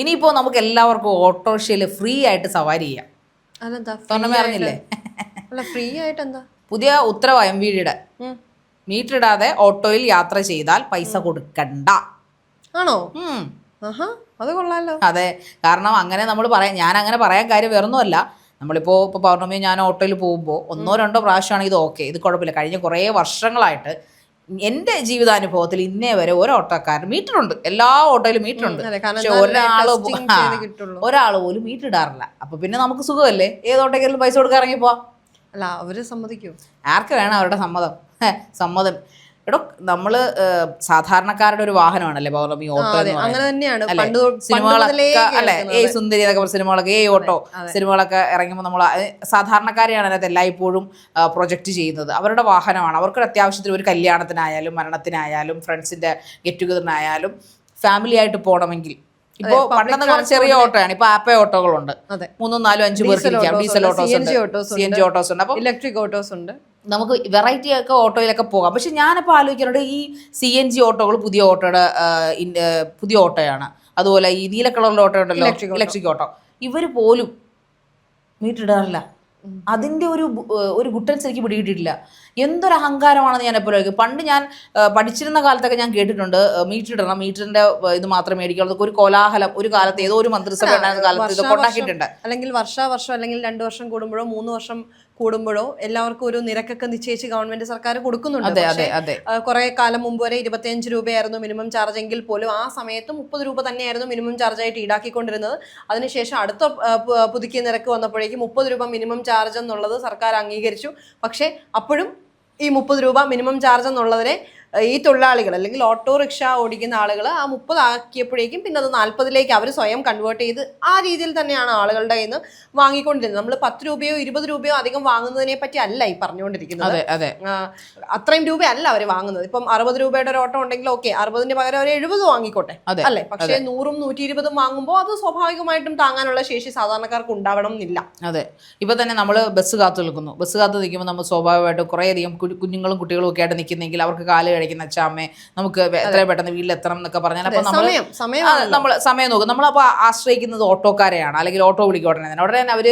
ഇനിയിപ്പോൾ നമുക്ക് എല്ലാവർക്കും ഓട്ടോറിക്ഷയിൽ ഫ്രീ ആയിട്ട് സവാരി ചെയ്യാം. അറിഞ്ഞില്ലേ ഫ്രീ ആയിട്ട്? എന്താ പുതിയ ഉത്തരവായം എം വി മീറ്റർ ഇടാതെ ഓട്ടോയിൽ യാത്ര ചെയ്താൽ പൈസ കൊടുക്കണ്ട. ആണോ? അത് കൊള്ളാലോ. അതെ കാരണം അങ്ങനെ നമ്മൾ പറയാം ഞാൻ അങ്ങനെ പറയാൻ കാര്യം വേറൊന്നുമല്ല. നമ്മളിപ്പോ ഇപ്പോൾ പൗർണമി ഞാൻ ഓട്ടോയിൽ പോകുമ്പോൾ ഒന്നോ രണ്ടോ പ്രാവശ്യമാണ് ഇത് ഓക്കെ. ഇത് കുഴപ്പമില്ല. കഴിഞ്ഞ കുറേ വർഷങ്ങളായിട്ട് എന്റെ ജീവിതാനുഭവത്തിൽ ഇന്നേ വരെ ഒരു ഓട്ടോക്കാരൻ മീറ്റർ ഉണ്ട് എല്ലാ ഓട്ടോയിലും മീറ്റർ ഉണ്ട് അതെ, കാരണം പക്ഷെ ഒരാൾ. ഒരാൾ പോലും മീറ്റർ ഇടാറില്ല അപ്പൊ പിന്നെ നമുക്ക് സുഖമല്ലേ? ഏത് ഓട്ടോക്കെങ്കിലും പൈസ കൊടുക്കാൻ ഇറങ്ങിപ്പോ അല്ല അവർ സമ്മതിക്കൂ. ആർക്ക് വേണം അവരുടെ സമ്മതം? സമ്മതം. എടോ നമ്മൾ സാധാരണക്കാരുടെ ഒരു വാഹനമാണല്ലേ? പൗർണമി ഓട്ടോ അങ്ങനെ തന്നെയാണ്. സിനിമകളൊക്കെ അല്ലെ. ഏയ് സുന്ദരി എന്നൊക്കെ പറഞ്ഞ സിനിമകളൊക്കെ ഏ ഓട്ടോ സിനിമകളൊക്കെ ഇറങ്ങുമ്പോൾ നമ്മൾ സാധാരണക്കാരെയാണ് അതിനകത്ത് എല്ലായ്പ്പോഴും പ്രൊജക്റ്റ് ചെയ്യുന്നത്. അവരുടെ വാഹനമാണ്. അവർക്ക് അത്യാവശ്യത്തിന് ഒരു കല്യാണത്തിനായാലും മരണത്തിനായാലും ഫ്രണ്ട്സിന്റെ ഗെറ്റ് ടുഗദറിനായാലും ഫാമിലി ആയിട്ട് പോകണമെങ്കിൽ ഇപ്പോൾ പണ്ടെന്ന് പറഞ്ഞ ചെറിയ ഓട്ടോയാണ്. ഇപ്പൊ ആപ്പേ ഓട്ടോകളുണ്ട്. അതെ. മൂന്നും നാലും അഞ്ചു പേർക്ക് ഇരിക്കാം. Diesel autos C N G autos ഉണ്ട് അപ്പൊ ഇലക്ട്രിക് ഓട്ടോസ് ഉണ്ട്. നമുക്ക് വെറൈറ്റി ഒക്കെ ഓട്ടോയിലൊക്കെ പോകാം. പക്ഷെ ഞാനിപ്പോൾ ആലോചിക്കുന്നുണ്ട് ഈ സി എൻ ജി ഓട്ടോകൾ പുതിയ ഓട്ടോയുടെ പുതിയ ഓട്ടോയാണ്. അതുപോലെ ഈ നീല കളറിലെ ഓട്ടോ. ഉണ്ടല്ലോ ഇലക്ട്രിക് ഓട്ടോ. ഇവർ പോലും മീറ്റർ ഇടാറില്ല അതിന്റെ ഒരു ഒരു ഗുട്ടൻസ് എനിക്ക് പിടികിട്ടിട്ടില്ല. എന്തൊരു അഹങ്കാരമാണെന്ന് ഞാൻ എപ്പോഴും. പണ്ട് ഞാൻ പഠിച്ചിരുന്ന കാലത്തൊക്കെ ഞാൻ കേട്ടിട്ടുണ്ട് മീറ്റർ ഇടണം. മീറ്ററിന്റെ ഇത് മാത്രമേ മേടിക്കുള്ളൂ ഒരു കോലാഹലം. ഒരു കാലത്ത് ഏതോ ഒരു മന്ത്രിസഭ ഉണ്ടായിരുന്ന കാലത്ത് ഇതൊക്കെ വർഷാവർഷം ഉണ്ടാക്കിയിട്ടുണ്ട്. അല്ലെങ്കിൽ വർഷാവർഷം അല്ലെങ്കിൽ രണ്ടു വർഷം കൂടുമ്പോഴോ മൂന്ന് വർഷം കൂടുമ്പോഴോ എല്ലാവർക്കും ഒരു നിരക്കൊക്കെ നിശ്ചയിച്ച് ഗവൺമെന്റ് സർക്കാർ കൊടുക്കുന്നുണ്ട്. കുറെ കാലം മുമ്പ് വരെ ഇരുപത്തിയഞ്ച് രൂപയായിരുന്നു മിനിമം ചാർജ് എങ്കിൽ പോലും ആ സമയത്ത് മുപ്പത് രൂപ തന്നെയായിരുന്നു മിനിമം ചാർജ് ആയിട്ട് ഈടാക്കിക്കൊണ്ടിരുന്നത്. അതിനുശേഷം അടുത്ത പുതുക്കിയ നിരക്ക് വന്നപ്പോഴേക്കും മുപ്പത് രൂപ മിനിമം ചാർജ് എന്നുള്ളത് സർക്കാർ അംഗീകരിച്ചു. പക്ഷേ അപ്പോഴും ഈ മുപ്പത് രൂപ മിനിമം ചാർജ് എന്നുള്ളതിനെ ഈ തൊഴിലാളികൾ അല്ലെങ്കിൽ ഓട്ടോറിക്ഷ ഓടിക്കുന്ന ആളുകൾ ആ മുപ്പതാക്കിയപ്പോഴേക്കും പിന്നെ അത് നാൽപ്പതിലേക്ക് അവർ സ്വയം കൺവേർട്ട് ചെയ്ത് ആ രീതിയിൽ തന്നെയാണ് ആളുകളുടെ കയ്യിൽ നിന്ന് വാങ്ങിക്കൊണ്ടിരുന്നത്. നമ്മൾ പത്ത് രൂപയോ ഇരുപത് രൂപയോ അധികം വാങ്ങുന്നതിനെ പറ്റി അല്ല ഈ പറഞ്ഞുകൊണ്ടിരിക്കുന്നത്. അതെ രൂപ അല്ല അത്രയും രൂപയല്ല അവർ വാങ്ങുന്നത്. ഇപ്പം അറുപത് രൂപയുടെ ഒരു ഓട്ടോ ഉണ്ടെങ്കിൽ ഓക്കെ അറുപതിന് പകരം അവർ എഴുപത് വാങ്ങിക്കോട്ടെ അല്ലെ? പക്ഷേ നൂറും നൂറ്റി ഇരുപതും വാങ്ങുമ്പോൾ അത് സ്വാഭാവികമായിട്ടും താങ്ങാനുള്ള ശേഷി സാധാരണക്കാർക്ക് ഉണ്ടാവണം എന്നില്ല. അതെ. ഇപ്പൊ തന്നെ നമ്മൾ ബസ് കാത്തു നിൽക്കുന്നു. ബസ് കാത്തു നിൽക്കുമ്പോൾ നമ്മൾ സ്വാഭാവികമായിട്ടും കുറേയധികം അധികം കുഞ്ഞുങ്ങളും കുട്ടികളും ഒക്കെ ആയിട്ട് നിൽക്കുന്നെങ്കിൽ അവർക്ക് കാൽ കഴിക്കുന്ന അച്ഛാമ്മേ നമുക്ക് എത്ര എത്രയും പെട്ടെന്ന് വീട്ടിലെത്തണം എന്നൊക്കെ പറഞ്ഞാൽ അപ്പൊ നമ്മൾ നമ്മൾ സമയം നോക്കും. നമ്മളപ്പോൾ ആശ്രയിക്കുന്നത് ഓട്ടോക്കാരെയാണ്. അല്ലെങ്കിൽ ഓട്ടോ വിളിക്കുക ഉടനെ തന്നെ. ഉടനെ തന്നെ അവർ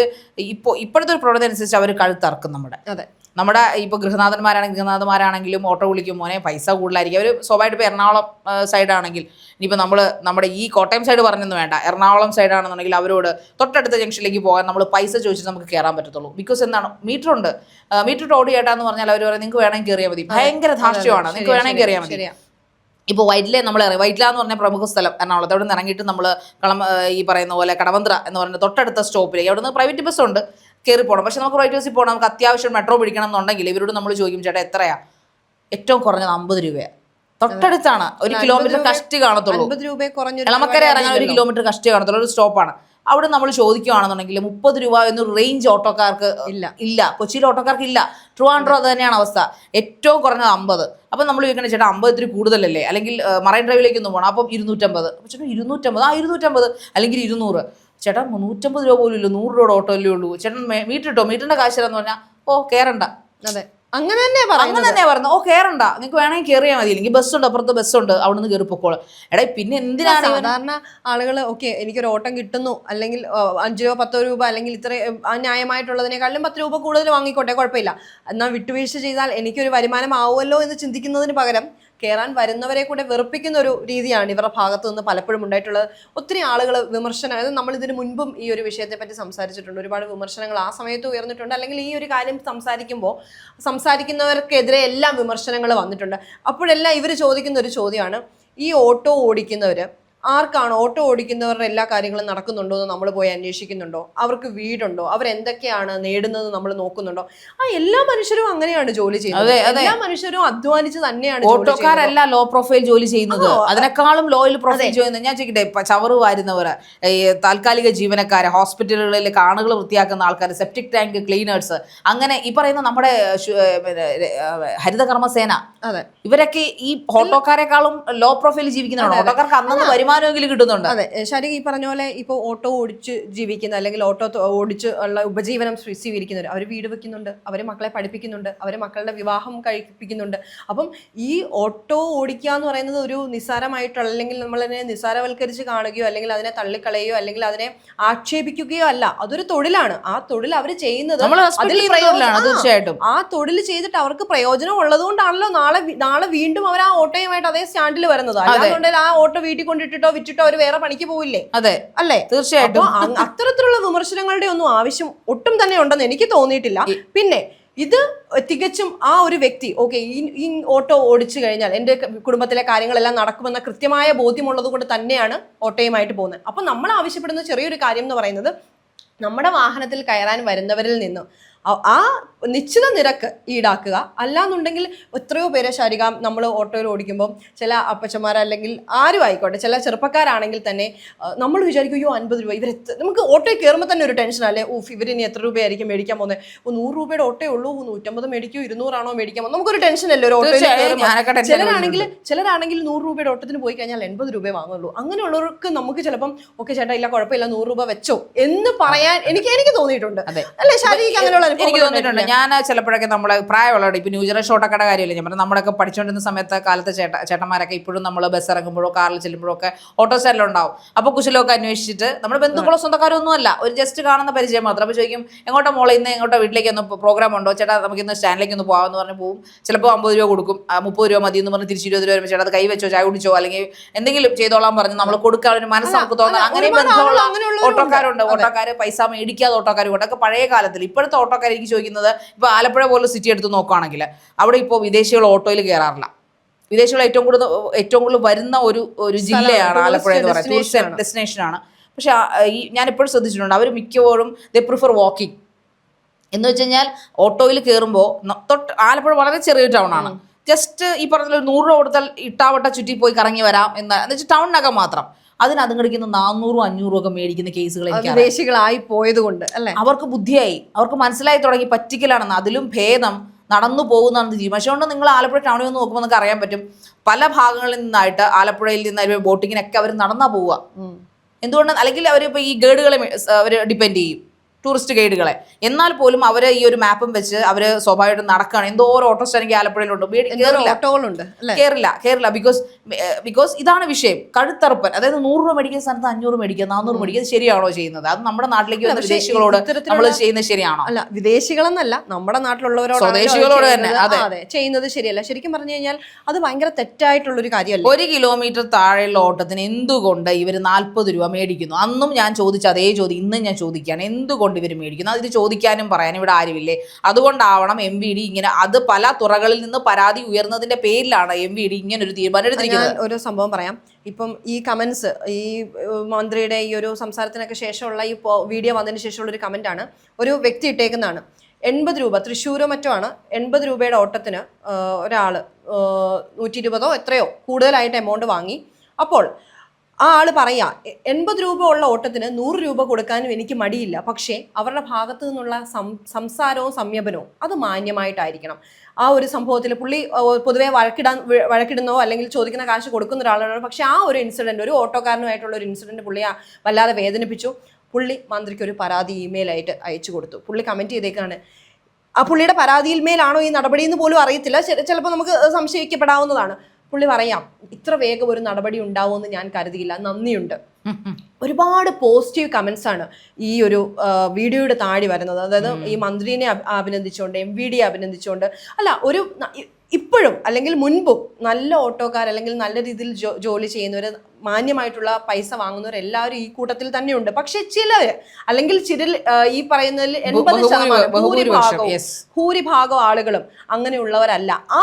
ഇപ്പോൾ ഇപ്പോഴത്തെ ഒരു പ്രവണത അനുസരിച്ച് അവർ കഴുത്തറക്കും നമ്മുടെ. അതെ. നമ്മുടെ ഇപ്പോൾ ഗൃഹനാഥന്മാരാണെങ്കിൽ ഗൃഹനാഥന്മാരാണെങ്കിലും ഓട്ടോ വിളിക്കും. മോനെ പൈസ കൂടുതലായിരിക്കും. അവർ സ്വാഭാവികമായിട്ട് ഇപ്പോൾ എറണാകുളം സൈഡാണെങ്കിൽ ഇനിയിപ്പോൾ നമ്മൾ നമ്മുടെ ഈ കോട്ടയം സൈഡ് പറഞ്ഞൊന്നും വേണ്ട. എറണാകുളം സൈഡാണെന്നുണ്ടെങ്കിൽ അവരോട് തൊട്ടടുത്ത ജംഗ്ഷനിലേക്ക് പോകാൻ നമ്മൾ പൈസ ചോദിച്ചിട്ട് നമുക്ക് കയറാൻ പറ്റത്തുള്ളൂ. ബിക്കോസ് എന്താണ്? മീറ്റർ ഉണ്ട്. മീറ്റർ ഓടി ചേട്ടാന്ന് പറഞ്ഞാൽ അവർ പറയും നിങ്ങൾക്ക് വേണമെങ്കിൽ കയറിയാൽ മതി. ഭയങ്കര ധാർഷ്ട്യമാണ്. നിങ്ങൾക്ക് വേണമെങ്കിൽ കയറിയാൽ മതി. ഇപ്പോൾ വൈറ്റിലെ നമ്മൾ വൈറ്റില എന്ന് പറഞ്ഞ പ്രമുഖ സ്ഥലം. എറണാകുളത്ത് അവിടെ നിന്ന് ഇറങ്ങിയിട്ട് നമ്മൾ കളം ഈ പറയുന്ന പോലെ കടവന്ത്ര എന്ന് പറയുന്ന തൊട്ടടുത്ത സ്റ്റോപ്പിലേക്ക് അവിടെ നിന്ന് പ്രൈവറ്റ് ബസ് ഉണ്ട്. കയറി പോകണം പക്ഷെ നമുക്ക് പ്രൈവറ്റ് ബസ്സിൽ പോകണം നമുക്ക് അത്യാവശ്യം മെട്രോ പിടിക്കണം എന്നുണ്ടെങ്കിൽ ഇവരോട് നമ്മൾ ചോദിക്കും ചേട്ടാ എത്രയാ? ഏറ്റവും കുറഞ്ഞത് അമ്പത് രൂപയാണ് തൊട്ടടുത്താണ്. ഒരു കിലോമീറ്റർ കഷ്ടി കാണത്തുള്ളൂ. എളമക്കര ഇറങ്ങാൻ ഒരു കിലോമീറ്റർ കഷ്ടി കാണത്തുള്ളൂ. ഒരു സ്റ്റോപ്പാണ് അവിടെ നമ്മൾ ചോദിക്കുകയാണെന്നുണ്ടെങ്കിൽ മുപ്പത് രൂപ എന്ന റേഞ്ച് ഓട്ടോക്കാർക്ക് ഇല്ല. ഇല്ല. കൊച്ചിയിൽ ഓട്ടോക്കാർക്ക് ഇല്ല. ട്രിവാൻഡ്രോ അത് തന്നെയാണ് അവസ്ഥ. ഏറ്റവും കുറഞ്ഞത് അമ്പത്. അപ്പം നമ്മൾ ചോദിക്കണം ചേട്ടാ അമ്പത് ഇത്തിരി കൂടുതലല്ലേ? അല്ലെങ്കിൽ മറൈൻ ഡ്രൈവിലേക്ക് ഒന്ന് പോകണം. അപ്പം ഇരുന്നൂറ്റമ്പത്. അപ്പം ചേട്ടാ ഇരുന്നൂറ്റമ്പത്. ആ ഇരുന്നൂറ്റമ്പത്. അല്ലെങ്കിൽ ഇരുന്നൂറ്. ചേട്ടാ നൂറ്റമ്പത് രൂപ പോലും ഇല്ല. നൂറ് രൂപയുടെ ഓട്ടോയിലേ ഉള്ളൂ. ചേട്ടൻ മീറ്റർ ഇട്ടോ? മീറ്ററിന്റെ കാശ് തരാന്ന് പറഞ്ഞാൽ ഓ കയറണ്ട അതെ. അങ്ങനെ തന്നെ അങ്ങനെ തന്നെ പറഞ്ഞു ഓ കയറണ്ട നിങ്ങക്ക് വേണമെങ്കിൽ കയറിയാൽ മതി. അല്ലെങ്കിൽ ഉണ്ട് അപ്പുറത്ത് ബസ്സുണ്ട് അവിടെ നിന്ന് കയറി പൊക്കോളെ. എടാ പിന്നെ എന്തിനാണ് സാധാരണ ആളുകൾ ഓക്കെ എനിക്കൊരു ഓട്ടം കിട്ടുന്നു. അല്ലെങ്കിൽ അഞ്ചു രൂപ പത്തോ രൂപ അല്ലെങ്കിൽ ഇത്ര ന്യായമായിട്ടുള്ളതിനേക്കാളും പത്ത് രൂപ കൂടുതൽ വാങ്ങിക്കോട്ടെ കുഴപ്പമില്ല. എന്നാൽ വിട്ടുവീഴ്ച ചെയ്താൽ എനിക്കൊരു വരുമാനം ആവുമല്ലോ എന്ന് ചിന്തിക്കുന്നതിന് പകരം കയറാൻ വരുന്നവരെ കൂടെ വെറുപ്പിക്കുന്ന ഒരു രീതിയാണ് ഇവരുടെ ഭാഗത്തു നിന്ന് പലപ്പോഴും ഉണ്ടായിട്ടുള്ളത്. ഒത്തിരി ആളുകൾ വിമർശനം അതായത് നമ്മൾ ഇതിന് മുൻപും ഈ ഒരു വിഷയത്തെ പറ്റി സംസാരിച്ചിട്ടുണ്ട്. ഒരുപാട് വിമർശനങ്ങൾ ആ സമയത്ത് ഉയർന്നിട്ടുണ്ട്. അല്ലെങ്കിൽ ഈ ഒരു കാര്യം സംസാരിക്കുമ്പോൾ സംസാരിക്കുന്നവർക്കെതിരെ എല്ലാം വിമർശനങ്ങൾ വന്നിട്ടുണ്ട്. അപ്പോഴെല്ലാം ഇവർ ചോദിക്കുന്ന ഒരു ചോദ്യമാണ് ഈ ഓട്ടോ ഓടിക്കുന്നവർ ആർക്കാണ് ഓട്ടോ ഓടിക്കുന്നവരുടെ എല്ലാ കാര്യങ്ങളും നടക്കുന്നുണ്ടോ എന്ന് നമ്മൾ പോയി അന്വേഷിക്കുന്നുണ്ടോ? അവർക്ക് വീടുണ്ടോ? അവർ എന്തൊക്കെയാണ് നേടുന്നത് നമ്മൾ നോക്കുന്നുണ്ടോ? ആ എല്ലാ മനുഷ്യരും അങ്ങനെയാണ് ജോലി ചെയ്യുന്നത്. എല്ലാ മനുഷ്യരും അധ്വാനിച്ച് തന്നെയാണ്. ഓട്ടോക്കാരല്ല ലോ പ്രൊഫൈൽ ജോലി ചെയ്യുന്നത്. അതിനേക്കാളും ലോയിൽ പ്രൊഫൈൽ ചെയ്യുന്നത്. ഞാൻ ചോദിക്കട്ടെ ചവറ് വാരുന്നവർ താൽക്കാലിക ജീവനക്കാരെ ഹോസ്പിറ്റലുകളിൽ കാണുകൾ വൃത്തിയാക്കുന്ന ആൾക്കാർ സെപ്റ്റിക് ടാങ്ക് ക്ലീനേഴ്സ് അങ്ങനെ ഈ പറയുന്ന നമ്മുടെ ഹരിതകർമ്മസേന അതെ. ഇവരൊക്കെ ഈ ഓട്ടോക്കാരെക്കാളും ലോ പ്രൊഫൈൽ ജീവിക്കുന്നതാണ് ഓട്ടോക്കാർക്ക് അന്നു വരുമാനം വരുമാനമെങ്കിലും കിട്ടുന്നുണ്ട്. അതെ ശരി ഈ പറഞ്ഞ പോലെ ഇപ്പോൾ ഓട്ടോ ഓടിച്ച് ജീവിക്കുന്ന അല്ലെങ്കിൽ ഓട്ടോ ഓടിച്ച് ഉള്ള ഉപജീവനം സ്വീ- സ്വീകരിക്കുന്നവർ അവർ വീട് വെക്കുന്നുണ്ട് അവർ മക്കളെ പഠിപ്പിക്കുന്നുണ്ട് അവർ മക്കളുടെ വിവാഹം കഴിപ്പിക്കുന്നുണ്ട്. അപ്പം ഈ ഓട്ടോ ഓടിക്കുക എന്ന് പറയുന്നത് ഒരു നിസ്സാരമായിട്ടുള്ള അല്ലെങ്കിൽ നമ്മളതിനെ നിസ്സാരവൽക്കരിച്ച് കാണുകയോ അല്ലെങ്കിൽ അതിനെ തള്ളിക്കളയുകയോ അല്ലെങ്കിൽ അതിനെ ആക്ഷേപിക്കുകയോ അല്ല. അതൊരു തൊഴിലാണ്. ആ തൊഴിൽ അവർ ചെയ്യുന്നത് തീർച്ചയായിട്ടും. ആ തൊഴിൽ ചെയ്തിട്ട് അവർക്ക് പ്രയോജനം ഉള്ളതുകൊണ്ടാണല്ലോ നാളെ നാളെ വീണ്ടും അവർ ആ ഓട്ടോയുമായിട്ട് അതേ സ്റ്റാൻഡിൽ വരുന്നത്. അല്ലാന്നുണ്ടെങ്കിൽ ആ ഓട്ടോ വീട്ടിൽ കൊണ്ടിട്ടിട്ടോ വിറ്റിട്ടോ അവർ വേറെ പണിക്ക് പോവില്ലേ? അതെ അല്ലേ? തീർച്ചയായിട്ടും. അത്തരത്തിലുള്ള വിമർശനങ്ങളുടെ ഒന്നും ആവശ്യം ഒട്ടും തന്നെ ഉണ്ടെന്ന് എനിക്ക് തോന്നിയിട്ടില്ല. പിന്നെ ഇത് തികച്ചും ആ ഒരു വ്യക്തി ഓക്കെ ഈ ഈ ഓട്ടോ ഓടിച്ചു കഴിഞ്ഞാൽ എന്റെ കുടുംബത്തിലെ കാര്യങ്ങളെല്ലാം നടക്കുമെന്ന കൃത്യമായ ബോധ്യമുള്ളത് കൊണ്ട് തന്നെയാണ് ഓട്ടോയുമായിട്ട് പോകുന്നത്. അപ്പൊ നമ്മൾ ആവശ്യപ്പെടുന്ന ചെറിയൊരു കാര്യം എന്ന് പറയുന്നത് നമ്മുടെ വാഹനത്തിൽ കയറാൻ വരുന്നവരിൽ നിന്ന് ആ- നിശ്ചിത നിരക്ക് ഈടാക്കുക. അല്ലാന്നുണ്ടെങ്കിൽ എത്രയോ പേരെ ശാരിക നമ്മൾ ഓട്ടോയിൽ ഓടിക്കുമ്പോൾ ചില അപ്പച്ചന്മാർ അല്ലെങ്കിൽ ആരും ആയിക്കോട്ടെ ചില ചെറുപ്പക്കാരാണെങ്കിൽ തന്നെ നമ്മൾ വിചാരിക്കും അയ്യോ അൻപത് രൂപ ഇവർ നമുക്ക് ഓട്ടോയിൽ കയറുമ്പോൾ തന്നെ ഒരു ടെൻഷൻ അല്ലേ? ഊഫ് ഇവർ ഇനി എത്ര രൂപയായിരിക്കും മേടിക്കാൻ പോകുന്നത് നൂറ് രൂപയുടെ ഓട്ടോ ഉള്ളൂ നൂറ്റമ്പത് മേടിക്കൂ ഇരുന്നൂറാണോ മേടിക്കാൻ പോകുന്നത് നമുക്കൊരു ടെൻഷൻ അല്ലേ ഒരു ഓട്ടോയിൽ ചിലരാണെങ്കിൽ ചിലരാണെങ്കിൽ നൂറ് രൂപയുടെ ഓട്ടത്തിന് പോയി കഴിഞ്ഞാൽ എൺപത് രൂപയെ വാങ്ങുള്ളൂ. അങ്ങനെയുള്ളവർക്ക് നമുക്ക് ചിലപ്പം ഓക്കെ ചേട്ടാ ഇല്ല കുഴപ്പമില്ല നൂറ് രൂപ വെച്ചോ എന്ന് പറയാൻ എനിക്ക് എനിക്ക് തോന്നിയിട്ടുണ്ട്. അല്ലെ അല്ലേ ശാരീരിക അങ്ങനെയുള്ള എനിക്ക് തോന്നിയിട്ടുണ്ട്. ഞാൻ ചിലപ്പോഴൊക്കെ നമ്മളെ പ്രായമുള്ളവരുടെ ഇപ്പൊ ന്യൂ ജനറേഷൻ ഓട്ടക്കട കാര്യമില്ല? ഞാൻ പറഞ്ഞത് നമ്മളൊക്കെ പഠിച്ചുകൊണ്ടിരുന്ന സമയത്ത് കാലത്ത് ചേട്ട ചേട്ടന്മാരൊക്കെ ഇപ്പോഴും നമ്മൾ ബസ് ഇറങ്ങുമ്പോഴോ കാറിൽ ചെല്ലുമ്പോഴോ ഒക്കെ ഓട്ടോ സ്റ്റാൻഡിലുണ്ടാവും അപ്പൊ കുശലമൊക്കെ അന്വേഷിച്ചിട്ട് നമ്മുടെ ബന്ധുക്കളോ സ്വന്തക്കാരോ ഒന്നും അല്ല ഒരു ജസ്റ്റ് കാണുന്ന പരിചയം മാത്രം. അപ്പൊ ചോദിക്കും എങ്ങോട്ടാ മോളെ ഇന്ന്? എങ്ങോട്ടോ വീട്ടിലേക്ക്? ഒന്ന് പ്രോഗ്രാം ഉണ്ടോ? ചേട്ടാ നമുക്ക് ഇന്ന് സ്റ്റാൻഡിലേക്ക് ഒന്ന് പോകാമെന്ന് പറഞ്ഞ് പോകും ചിലപ്പോൾ അമ്പത് രൂപ കൊടുക്കും. മുപ്പത് രൂപ മതി എന്ന് പറഞ്ഞ് തിരിച്ച് ഇരുപത് രൂപ ചേട്ടാ അത് കൈ വെച്ചോ ചായ കുടിച്ചോ അല്ലെങ്കിൽ എന്തെങ്കിലും ചെയ്തോളാം പറഞ്ഞ് നമ്മൾ കൊടുക്കാൻ ഒരു മനസ്സ് നമുക്ക് തോന്നാം. അങ്ങനെ ബന്ധമുള്ള. ഓട്ടോക്കാരുണ്ട്. ഓട്ടോക്കാർ പൈസ മേടിക്കാതെ ഓട്ടോക്കാർ കൊണ്ടൊക്കെ പഴയ കാലത്തിൽ ഇപ്പോഴത്തെ ഓട്ടോക്കാർ എനിക്ക് ചോദിക്കുന്നത്. ഇപ്പോൾ ആലപ്പുഴ പോലെ സിറ്റി എടുത്ത് നോക്കുകയാണെങ്കിൽ അവിടെ ഇപ്പോൾ വിദേശികൾ ഓട്ടോയിൽ കയറാറില്ല വിദേശികൾ ഏറ്റവും കൂടുതൽ ഏറ്റവും കൂടുതൽ വരുന്ന ഒരു ഒരു ജില്ലയാണ് ആലപ്പുഴ എന്ന് പറയുന്നത്. ടൂറിസ്റ്റ് ഡെസ്റ്റിനേഷനാണ് പക്ഷെ ഈ ഞാൻ എപ്പോഴും ശ്രദ്ധിച്ചിട്ടുണ്ട്. അവർ മിക്കവാറും ദേ പ്രിഫർ വാക്കിംഗ് എന്ന് വെച്ച് കഴിഞ്ഞാൽ ഓട്ടോയിൽ കയറുമ്പോൾ തൊട്ട് ആലപ്പുഴ വളരെ ചെറിയ ടൗൺ ആണ്. ജസ്റ്റ് ഈ പറഞ്ഞ ഒരു നൂറ് രൂപ കൊടുത്താൽ ഇട്ടാവട്ട ചുറ്റി പോയി കറങ്ങി വരാം എന്ന് എന്ന് വെച്ചാൽ ടൗണിനകം മാത്രം. അതിന് അതും കടിക്കുന്ന നാനൂറും അഞ്ഞൂറും ഒക്കെ മേടിക്കുന്ന കേസുകൾ വിദേശികളായി പോയത് കൊണ്ട് അല്ലേ? അവർക്ക് ബുദ്ധിയായി. അവർക്ക് മനസ്സിലായി തുടങ്ങി പറ്റിക്കലാണെന്ന് അതിലും ഭേദം നടന്നു പോകുന്നതാണ് ജീവൻ പക്ഷേ കൊണ്ട് നിങ്ങൾ ആലപ്പുഴ ടൗണിൽ നിന്ന് നോക്കുമ്പോൾ നമുക്ക് അറിയാൻ പറ്റും പല ഭാഗങ്ങളിൽ നിന്നായിട്ട് ആലപ്പുഴയിൽ നിന്ന് ബോട്ടിങ്ങിനൊക്കെ അവർ നടന്നാ പോവുക. എന്തുകൊണ്ടാണ് എന്തുകൊണ്ട്? അല്ലെങ്കിൽ അവർ ഇപ്പോൾ ഈ ഗേഡുകളെ അവർ ഡിപ്പെൻഡ് ചെയ്യും. ടൂറിസ്റ്റ് ഗൈഡുകളെ എന്നാൽ പോലും അവർ ഈ ഒരു മാപ്പും വെച്ച് അവർ സ്വാഭാവികമായിട്ടും നടക്കുകയാണ് എന്തോരം ഓട്ടോ സ്റ്റാൻഡിങ് ആലപ്പുഴയിലുണ്ട്. ഓട്ടോകളുണ്ട് കേറില്ല കേറില്ല. ബിക്കോസ് ബിക്കോസ് ഇതാണ് വിഷയം. കഴുത്തറപ്പൻ അതായത് നൂറ് രൂപ മേടിക്കുന്ന സ്ഥാനത്ത് അഞ്ഞൂറ് മേടിക്കുക നാനൂറ് മേടിക്കുക ശരിയാണോ ചെയ്യുന്നത്? അത് നമ്മുടെ നാട്ടിലേക്ക് വരുന്ന വിദേശികളോട് നമ്മൾ ചെയ്യുന്നത് ശരിയാണോ? അല്ല വിദേശികളെന്നല്ല നമ്മുടെ നാട്ടിലുള്ളവരോട് സ്വദേശികളോട് തന്നെ. അതെ. ചെയ്യുന്നത് ശരിയല്ല. ശരിക്കും പറഞ്ഞു കഴിഞ്ഞാൽ അത് ഭയങ്കര തെറ്റായിട്ടുള്ള ഒരു കാര്യമല്ല? ഒരു കിലോമീറ്റർ താഴെയുള്ള ഓട്ടത്തിന് എന്തുകൊണ്ട് ഇവർ നാൽപ്പത് രൂപ മേടിക്കുന്നു? അന്നും ഞാൻ ചോദിച്ച അതേ ചോദ്യം ഇന്നും ഞാൻ ചോദിക്കുകയാണ്. എന്തുകൊണ്ട് ഇവർ മേടിക്കുന്നു. അത് ചോദിക്കാനും പറയാനും ഇവിടെ ആരുമില്ലേ? അതുകൊണ്ടാവണം എം വി ഡി ഇങ്ങനെ അത് പല തുറകളിൽ നിന്ന് പരാതി ഉയർന്നതിന്റെ പേരിലാണ് എം വി ഡി ഇങ്ങനെ ഒരു തീരുമാനം എടുത്തിരിക്കുന്നത്. ഒരു സംഭവം പറയാം. ഇപ്പം ഈ കമന്റ്സ് ഈ മന്ത്രിയുടെ ഈ ഒരു സംസാരത്തിനൊക്കെ ശേഷമുള്ള ഈ വീഡിയോ വന്നതിന് ശേഷമുള്ള ഒരു കമന്റ് ആണ്. ഒരു വ്യക്തി ഇട്ടേക്കുന്നതാണ്. എൺപത് രൂപ തൃശ്ശൂരോ മറ്റോ ആണ്. എൺപത് രൂപയുടെ ഓട്ടത്തിന് ഒരാൾ നൂറ്റി ഇരുപതോ എത്രയോ കൂടുതലായിട്ട് എമൗണ്ട് വാങ്ങി. അപ്പോൾ ആ ആൾ പറയാ "എ- എൺപത് രൂപ ഉള്ള ഓട്ടത്തിന് നൂറ് രൂപ കൊടുക്കാനും എനിക്ക് മടിയില്ല. പക്ഷേ അവരുടെ ഭാഗത്തു നിന്നുള്ള സംസാരവും സംയമനവും അത് മാന്യമായിട്ടായിരിക്കണം. ആ ഒരു സംഭവത്തിൽ പുള്ളി പൊതുവേ വഴക്കിടാൻ വഴക്കിടുന്നോ അല്ലെങ്കിൽ ചോദിക്കുന്ന കാശ് കൊടുക്കുന്ന ഒരാളാണ്. പക്ഷേ ആ ഒരു ഇൻസിഡന്റ് ഒരു ഓട്ടോക്കാരനുമായിട്ടുള്ള ഒരു ഇൻസിഡന്റ് പുള്ളിയെ വല്ലാതെ വേദനിപ്പിച്ചു. പുള്ളി മന്ത്രിക്ക് ഒരു പരാതി ഇമെയിൽ ആയിട്ട് അയച്ചു കൊടുത്തു. പുള്ളി കമന്റ് ചെയ്തേക്കാണ്. ആ പുള്ളിയുടെ പരാതിയിൽ മേലാണോ ഈ നടപടി എന്ന് പോലും അറിയത്തില്ല. ചിലപ്പോൾ നമുക്ക് സംശയിക്കപ്പെടാവുന്നതാണ്. പുള്ളി പറയാം ഇത്ര വേഗം ഒരു നടപടി ഉണ്ടാവുമെന്ന് ഞാൻ കരുതിയില്ല. നന്ദിയുണ്ട്. ഒരുപാട് പോസിറ്റീവ് കമൻസ് ആണ് ഈ ഒരു വീഡിയോയുടെ താഴെ വരുന്നത്. അതായത് ഈ മന്ത്രിനെ അഭി- അഭിനന്ദിച്ചുകൊണ്ട് എം വി ഡി അഭിനന്ദിച്ചുകൊണ്ട് അല്ല ഒരു ഇപ്പോഴും അല്ലെങ്കിൽ മുൻപും നല്ല ഓട്ടോക്കാർ അല്ലെങ്കിൽ നല്ല രീതിയിൽ ജോ- ജോലി ചെയ്യുന്നവർ മാന്യമായിട്ടുള്ള പൈസ വാങ്ങുന്നവർ എല്ലാവരും ഈ കൂട്ടത്തിൽ തന്നെയുണ്ട്. പക്ഷെ ചിലർ അല്ലെങ്കിൽ ചില ഈ പറയുന്നതിൽ എൺപത് ശതമാനം ഭൂരിഭാഗവും. ഭൂരിഭാഗം ആളുകളും അങ്ങനെയുള്ളവരല്ല. ആ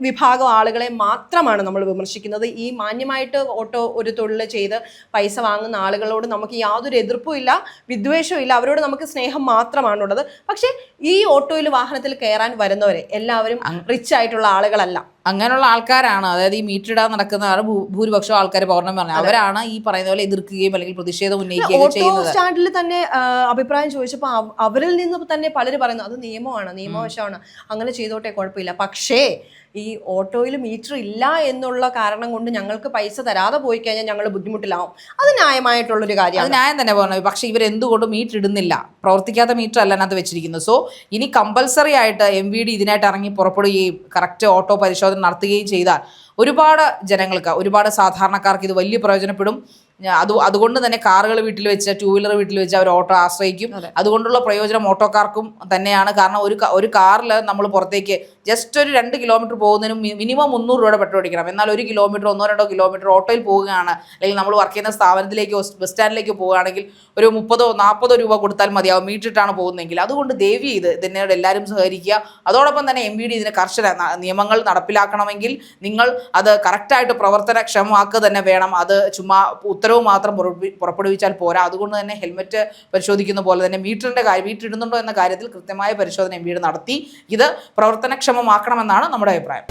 വിഭാഗം ആളുകളെ മാത്രമാണ് നമ്മൾ വിമർശിക്കുന്നത്. ഈ മാന്യമായിട്ട് ഓട്ടോ ഒരു തൊഴിൽ ചെയ്ത് പൈസ വാങ്ങുന്ന ആളുകളോട് നമുക്ക് യാതൊരു എതിർപ്പും ഇല്ല വിദ്വേഷവും ഇല്ല. അവരോട് നമുക്ക് സ്നേഹം മാത്രമാണുള്ളത്. പക്ഷേ ഈ ഓട്ടോയിൽ വാഹനത്തിൽ കയറാൻ വരുന്നവരെ എല്ലാവരും റിച്ച് ആയിട്ടുള്ള ആളുകളല്ല. അങ്ങനെയുള്ള ആൾക്കാരാണ്. അതായത് ഈ മീറ്റർ ഇടാൻ നടക്കുന്നതാണ് ഭൂ- ഭൂരിപക്ഷം ആൾക്കാർ പൗർണം പറഞ്ഞത് അവരാണ് ഈ പറയുന്ന പോലെ എതിർക്കുകയും അല്ലെങ്കിൽ പ്രതിഷേധം ഉന്നയിക്കുകയും ചെയ്യുന്നത്. സ്റ്റാൻഡിൽ തന്നെ അഭിപ്രായം ചോദിച്ചപ്പോൾ അവരിൽ നിന്ന് തന്നെ പലരും പറയുന്നു അത് നിയമമാണ് നിയമവശമാണ്. അങ്ങനെ ചെയ്തോട്ടെ കുഴപ്പമില്ല. പക്ഷേ ഈ ഓട്ടോയിൽ മീറ്റർ ഇല്ല എന്നുള്ള കാരണം കൊണ്ട് ഞങ്ങൾക്ക് പൈസ തരാതെ പോയി കഴിഞ്ഞാൽ ഞങ്ങൾ ബുദ്ധിമുട്ടിലാവും. അത് ന്യായമായിട്ടുള്ളൊരു കാര്യമാണ്. ന്യായം തന്നെ പറഞ്ഞു പക്ഷേ ഇവരെന്തുകൊണ്ട് മീറ്റർ ഇടുന്നില്ല. പ്രവർത്തിക്കാത്ത മീറ്റർ അല്ല അതിനകത്ത് വെച്ചിരിക്കുന്നത്. സോ ഇനി കമ്പൽസറി ആയിട്ട് എം വി ഡി ഇതിനായിട്ട് ഇറങ്ങി പുറപ്പെടുകയും കറക്റ്റ് ഓട്ടോ പരിശോധന നടത്തുകയും ചെയ്താൽ ഒരുപാട് ജനങ്ങൾക്ക് ഒരുപാട് സാധാരണക്കാർക്ക് ഇത് വലിയ പ്രയോജനപ്പെടും. അത് അതുകൊണ്ട് തന്നെ കാറുകൾ വീട്ടിൽ വെച്ച് ടൂ വീലർ വീട്ടിൽ വെച്ച് അവർ ഓട്ടോ ആശ്രയിക്കും. അതുകൊണ്ടുള്ള പ്രയോജനം ഓട്ടോക്കാർക്കും തന്നെയാണ്. കാരണം ഒരു ഒരു കാറിൽ നമ്മൾ പുറത്തേക്ക് ജസ്റ്റ് ഒരു രണ്ട് കിലോമീറ്റർ പോകുന്നതിന് മിനിമം മുന്നൂറ് രൂപയുടെ പെട്രോൾ അടിക്കണം. എന്നാൽ ഒരു കിലോമീറ്റർ ഒന്നോ രണ്ടോ കിലോമീറ്റർ ഓട്ടോയിൽ പോവുകയാണ് അല്ലെങ്കിൽ നമ്മൾ വർക്ക് ചെയ്യുന്ന സ്ഥാപനത്തിലേക്കോ ബസ് സ്റ്റാൻഡിലേക്ക് പോവുകയാണെങ്കിൽ ഒരു മുപ്പതോ നാൽപ്പതോ രൂപ കൊടുത്താൽ മതിയാവും മീറ്റിട്ടാണ് പോകുന്നതെങ്കിൽ. അതുകൊണ്ട് ദേവി ഇത് ഇതിനോട് എല്ലാവരും സഹകരിക്കുക. അതോടൊപ്പം തന്നെ എം ബി ഡി ഇതിന് കർശന നിയമങ്ങൾ നടപ്പിലാക്കണമെങ്കിൽ നിങ്ങൾ അത് കറക്റ്റായിട്ട് പ്രവർത്തനക്ഷമമാക്കുക തന്നെ വേണം. അത് ചുമ്മാ ഉത്തരവ് മാത്രം പുറപ്പെടുവിച്ചാൽ പോരാ. അതുകൊണ്ട് തന്നെ ഹെൽമെറ്റ് പരിശോധിക്കുന്ന പോലെ തന്നെ മീറ്ററിന്റെ കാര്യം മീറ്റർ ഇടുന്നുണ്ടോ എന്ന കാര്യത്തിൽ കൃത്യമായ പരിശോധന എം നടത്തി. ഇത് പ്രവർത്തനക്ഷമമാക്കണമെന്നാണ് നമ്മുടെ അഭിപ്രായം.